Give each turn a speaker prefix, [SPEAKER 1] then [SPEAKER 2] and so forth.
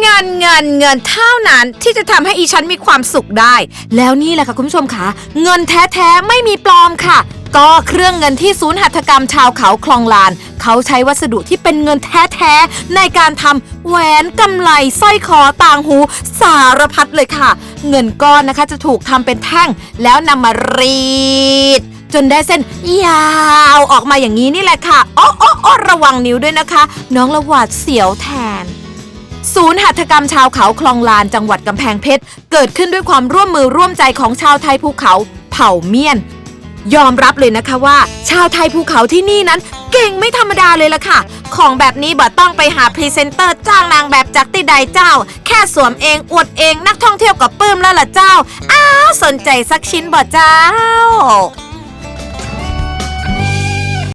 [SPEAKER 1] เงินเงินเงินเท่านั้นที่จะทำให้อีฉันมีความสุขได้ แล้วนี่แหละค่ะคุณผู้ชมคะเงินแท้ๆไม่มีปลอมค่ะ ก็เครื่องเงินที่ศูนย์หัตถกรรมชาวเขาคลองลาน เขาใช้วัสดุที่เป็นเงินแท้ๆในการทำแหวนกำไลสร้อยคอต่างหู สารพัดเลยค่ะ เงินก้อนนะคะจะถูกทำเป็นแท่ง แล้วนำมารีดจนได้เส้นยาวออกมาอย่างนี้นี่แหละค่ะอ้โอ้อระวังนิ้วด้วยนะคะ น้องละหวาดเสียวแทน ศูนย์หัตถกรรมชาวเขาคลองลานจังหวัดกำแพงเพชร เกิดขึ้นด้วยความร่วมมือร่วมใจของชาวไทยภูเขา เผ่าเมียน ยอมรับเลยนะคะว่า ชาวไทยภูเขาที่นี่นั้น เก่งไม่ธรรมดาเลยล่ะค่ะ ของแบบนี้บ่ต้องไปหาพรีเซนเตอร์จ้างนางแบบจากที่ใดเจ้า แค่สวมเองอวดเองนักท่องเที่ยวกับปื้มแล้วล่ะเจ้า อ้าวสนใจสักชิ้นบ่เจ้า